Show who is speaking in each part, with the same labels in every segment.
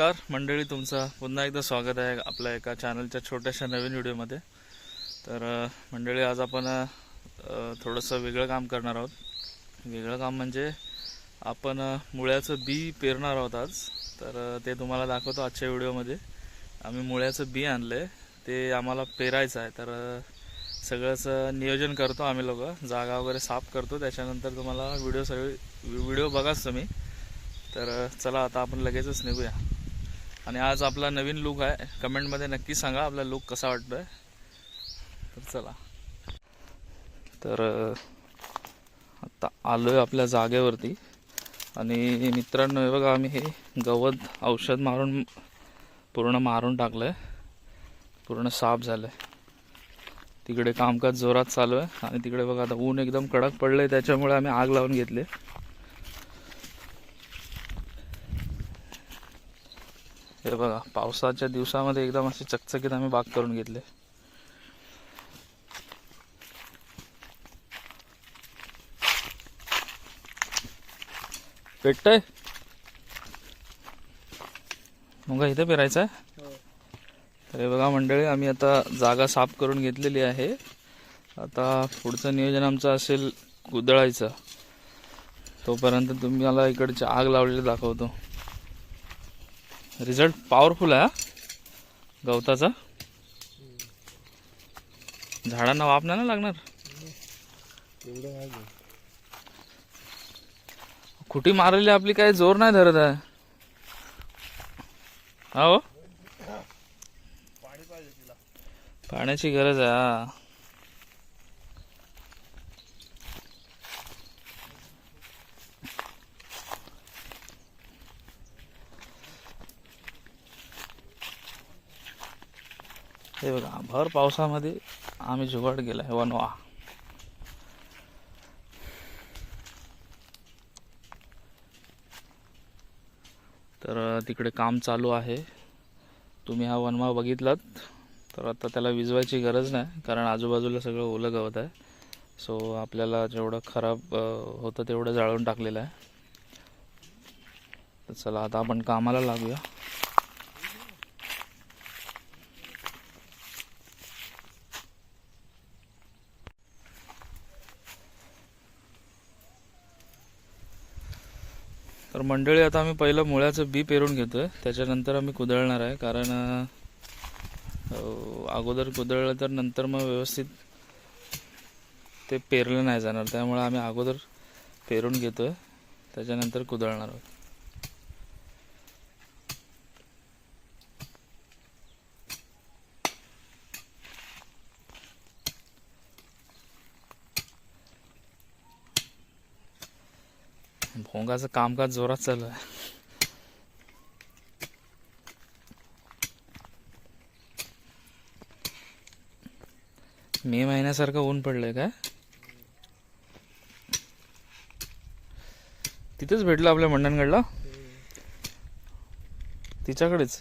Speaker 1: नमस्कार मंडळी तुमचं पुन्हा एकदा स्वागत आहे आपल्या एका चॅनलच्या छोट्याशा नवीन व्हिडिओमध्ये तर मंडळी आज आपण थोडंसं वेगळं काम करणार आहोत. वेगळं काम म्हणजे आपण मुळ्याचं बी पेरणार आहोत आज. तर ते तुम्हाला दाखवतो आजच्या व्हिडिओमध्ये आम्ही मुळ्याचं बी आणलं आहे ते आम्हाला पेरायचं आहे. तर अ, सगळंच नियोजन करतो आम्ही लोक. जागा वगैरे साफ करतो. त्याच्यानंतर तुम्हाला व्हिडिओ सगळी व्हिडिओ बघाच तुम्ही. तर चला आता आपण लगेचच निघूया. आणि आज आपला नवीन लुक आहे. कमेंटमध्ये नक्की सांगा आपला लुक कसा वाटतोय. तर चला. तर आता आलोय आपल्या जागेवरती. आणि मित्रांनो हे बघा आम्ही हे गवत औषध मारून पूर्ण मारून टाकलंय. पूर्ण साफ झालंय. तिकडे कामकाज जोरात चालू आहे. आणि तिकडे बघा आता ऊन एकदम कडक पडलंय त्याच्यामुळे आम्ही आग लावून घेतली. हे बघा पावसाच्या दिवसामध्ये एकदम असे चकचकीत आम्ही बाग करून घेतले. पेटतय मग इथे पेरायचं आहे तर हे बघा मंडळी आम्ही आता जागा साफ करून घेतलेली आहे. आता पुढचं नियोजन आमचं असेल कुदळायचं. तोपर्यंत तुम्ही मला इकडची आग लावलेली दाखवतो. रिझल्ट पॉवरफुल आहे हा. गवताचा. झाडांना वाप नाही ना लागणार? खुटी मारलेली आपली काही जोर नाही धरत आहे. हो पाण्याची गरज आहे हे बघा भर पावसामध्ये आम्ही जुगाड आहे वनवा. तर तिकडे काम चालू आहे. तुम्ही हा वनवा बघितलात तर आता त्याला विजवायची गरज नाही कारण आजूबाजूला सगळं ओलं गवत आहे. सो आपल्याला जेवढं खराब होतं तेवढं जाळून टाकलेलं आहे. तर चला आता आपण कामाला लागूया. तर मंडळी आता आम्ही पहिलं मुळ्याचं बी पेरून घेतोय. त्याच्यानंतर आम्ही कुदळणार आहे कारण अगोदर कुदळलं तर नंतर मग व्यवस्थित ते पेरलं नाही जाणार. त्यामुळे आम्ही अगोदर पेरून घेतोय. त्याच्यानंतर कुदळणार आहोत. भोंगाचं कामकाज जोरात चालू आहे. मे महिन्यासारखं ऊन पडलंय काय तिथेच भेटलं आपल्या मंडणगडला. तिच्याकडेच?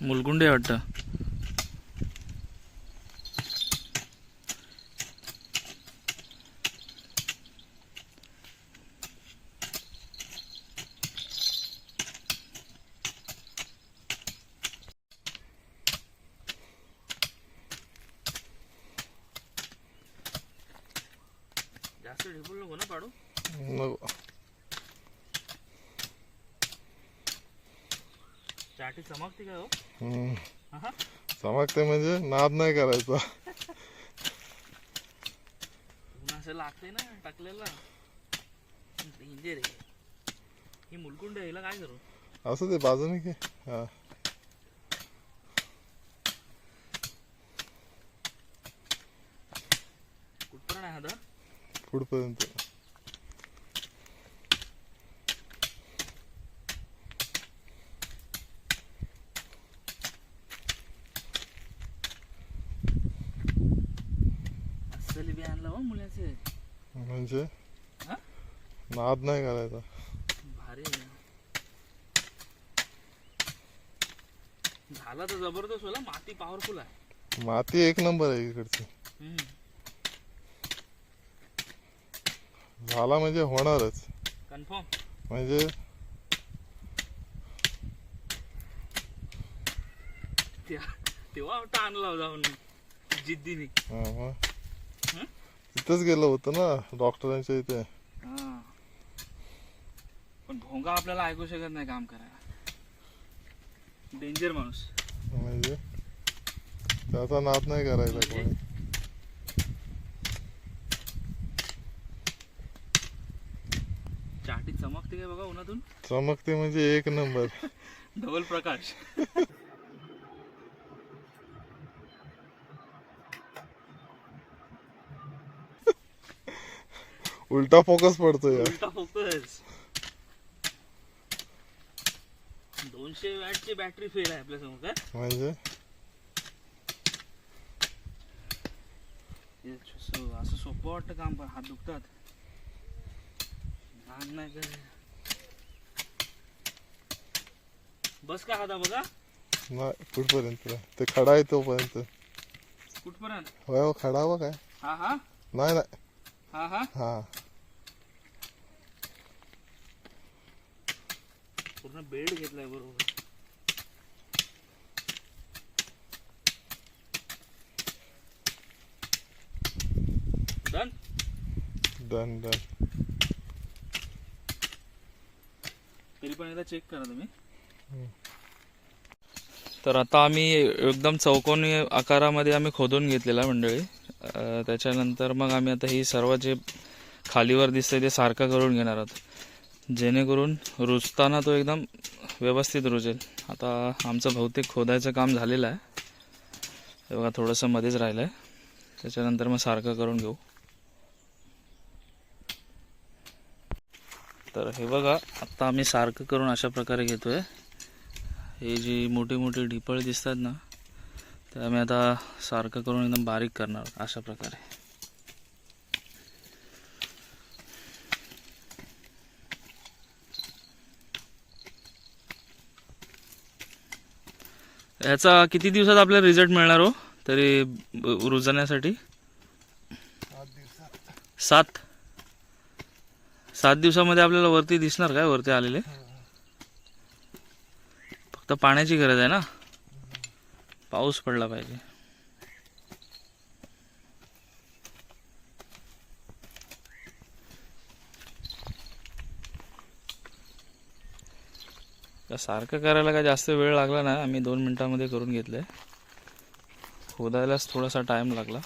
Speaker 1: मुलगुंडे आहे जास्त ढिपूल नको ना पाडू
Speaker 2: नको
Speaker 1: चाटी चमकते काय हो. हा?
Speaker 2: चमकते म्हणजे नाद नाही करायचा
Speaker 1: असं लागते ना टाकलेला डेंजर आहे ही मुलकुंड हिला काय करू
Speaker 2: असं ते बाजूने की हा
Speaker 1: कुठपर्यंत आहे आता असली बी आणलं हो मुलाचे
Speaker 2: म्हणजे
Speaker 1: हा?
Speaker 2: नाद नाही करायचा
Speaker 1: भारी आहे. झाला तर जबरदस्त होला माती पॉवरफुल आहे
Speaker 2: माती एक नंबर आहे इकडची
Speaker 1: हम्म.
Speaker 2: झाला म्हणजे होणारच.
Speaker 1: कन्फर्म?
Speaker 2: म्हणजे
Speaker 1: त्या- तेव्हा आणला होता म्हणून. जिद्दीने?
Speaker 2: तिथंच गेलो होतो ना डॉक्टरांच्या इथे.
Speaker 1: हा. पण भोंगा आपल्याला ऐकू शकत नाही काम करायला. डेंजर माणूस.
Speaker 2: म्हणजे त्याचा नाद नाही करायचा कोणी
Speaker 1: चाटी चमकते बघा उन्हातून.
Speaker 2: चमकते म्हणजे एक नंबर.
Speaker 1: डबल प्रकाश.
Speaker 2: उलटा फोकस पडतो
Speaker 1: उलटा फोकस. दोनशे वॅटची बॅटरी फेल आहे आपल्यासमोर काय?
Speaker 2: म्हणजे?
Speaker 1: असं असं सोपं वाटतं काम पण हात दुखतात. लहान नाही काय बस का हाता बघा
Speaker 2: नाही कुठपर्यंत? ते खडा आहे तोपर्यंत.
Speaker 1: कुठपर्यंत?
Speaker 2: होय हो, खडा हवा काय.
Speaker 1: हा हा?
Speaker 2: नाही नाही.
Speaker 1: हा हा?
Speaker 2: हा.
Speaker 1: पूर्ण बेल्ट घेतलाय बरोबर. डन?
Speaker 2: Done done.
Speaker 1: तरी पण एकदा चेक करा तुम्ही. तर आता आम्ही एकदम चौकोनी आकारामध्ये आम्ही खोदून घेतलेला मंडळी. त्याच्यानंतर मग आम्ही आता ही सर्व जे खालीवर दिसतंय ते सारखं करून घेणार आहोत. जेणेकरून रुजताना तो एकदम व्यवस्थित रुजेल. आता आमचं भौतिक खोदायचं काम झालेलं आहे. हे बघा थोडंसं मध्येच राहिलं आहे त्याच्यानंतर मग सारखं करून घेऊ. तर हे बघा आत्ता आम्ही सारखं करून अशा प्रकारे घेतोय. हे जी मोठी मोठी ढिपळ दिसतात ना ते आम्ही आता सारखं करून एकदम बारीक करणार अशा प्रकारे. ह्याचा किती दिवसात आपल्याला रिझल्ट मिळणार हो? तरी रुजण्यासाठी? सात सात? दिवसामध्ये आपल्याला वरती दिसणार काय? वरती आलेले? फक्त पाण्याची गरज आहे ना? पाऊस पडला पाहिजे. का सारखं करायला काय जास्त वेळ लागला ना? आम्ही दोन मिनिटामध्ये करून घेतलंय. खोदायलाच थोडासा टाइम लागला.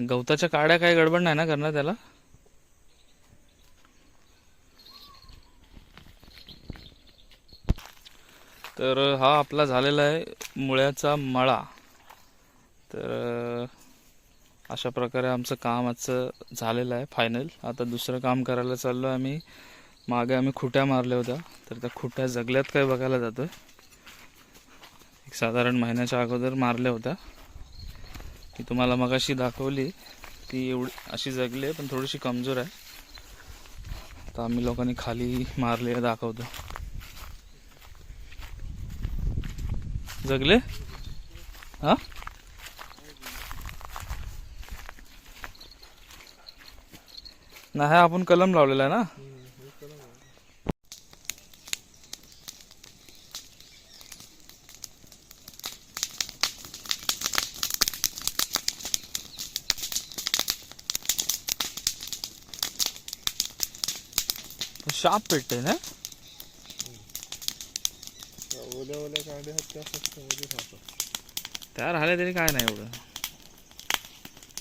Speaker 1: गवताच्या काड्या काही गडबड नाही ना करणार त्याला? तर हा आपला झालेला आहे मुळ्याचा मळा. तर अशा प्रकारे आमचं काम आजचं झालेलं आहे फायनल. आता दुसरं काम करायला चाललो आहे आम्ही. मागे आम्ही खुट्या मारल्या होत्या. तर त्या खुट्या जगल्यात काय बघायला जातोय. एक साधारण महिन्याच्या अगोदर मारल्या होत्या. ही तुम्हाला मगाशी दाखवली ती एवढी अशी जगली आहे पण थोडीशी कमजोर आहे. आता आम्ही लोकांनी खाली मारले दाखवतो. जगले? हा? नाही आपण कलम लावलेला आहे ना? शाप पेटते ना?
Speaker 2: ओल्या ओल्या कांदे आहेत त्या फक्त मध्ये राहतात
Speaker 1: त्या राहिले तरी काय नाही एवढं.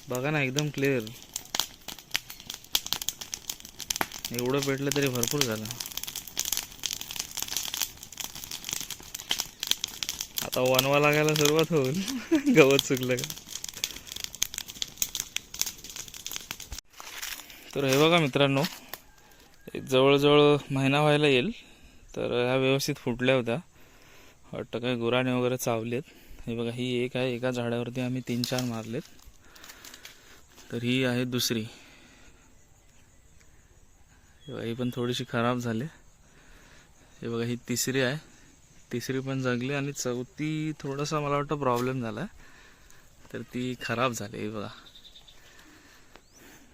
Speaker 1: बघा ना एकदम क्लिअर एवढं पेटलं तरी भरपूर झालं. आता वनवा लागायला सुरुवात होईल गवत चुकलं का? तर हे बघा मित्रांनो जवळजवळ महिना व्हायला येईल तर ह्या व्यवस्थित फुटल्या होत्या. वाटतं काही गुराणे वगैरे चावलेत. हे बघा ही एक आहे एका झाडावरती आम्ही तीन चार मारलेत. तर ही आहे दुसरी. ही पण थोडीशी खराब झाली. हे बघा ही तिसरी आहे. तिसरी पण जगली आणि चौथी थोडासा मला वाटतं प्रॉब्लेम झाला तर ती खराब झाली हे बघा.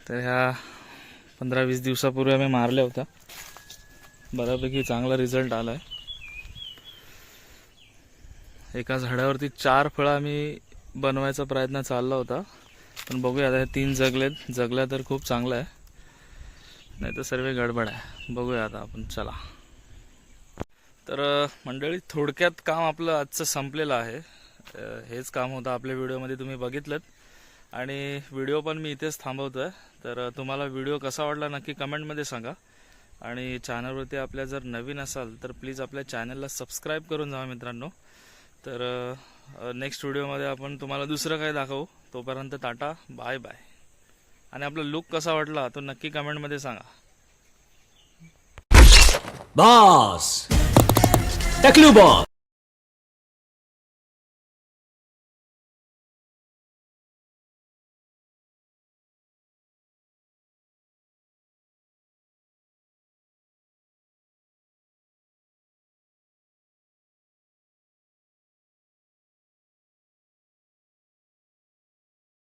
Speaker 1: तर ह्या पंधरा वीस दिवसापूर्वी आम्ही मारल्या होत्या. बऱ्यापैकी चांगला रिझल्ट आला आहे एका झाडावरती चार फळं आम्ही बनवायचा प्रयत्न चालला होता. पण बघूया आता हे तीन जगलेत. जगल्या तर खूप चांगलं आहे. नाही तर सर्व गडबड आहे. बघूया आता आपण. चला. तर मंडळी थोडक्यात काम आपलं आजचं संपलेलं आहे. हेच काम होतं आपल्या व्हिडिओमध्ये तुम्ही बघितलं आणि व्हिडिओ पण मी इथेच थांबवतो आहे तर तुम्हाला व्हिडिओ कसा वाटला नक्की कमेंटमध्ये सांगा. आणि चॅनलवरती आपल्या जर नवीन असाल तर प्लीज आपल्या चॅनलला सबस्क्राईब करून जावा मित्रांनो. तर नेक्स्ट व्हिडिओमध्ये आपण तुम्हाला दुसरं काय दाखवू. तोपर्यंत टाटा बाय बाय. आणि आपला लुक कसा वाटला तो नक्की कमेंटमध्ये सांगा.
Speaker 3: बॉस! टकलू बॉस!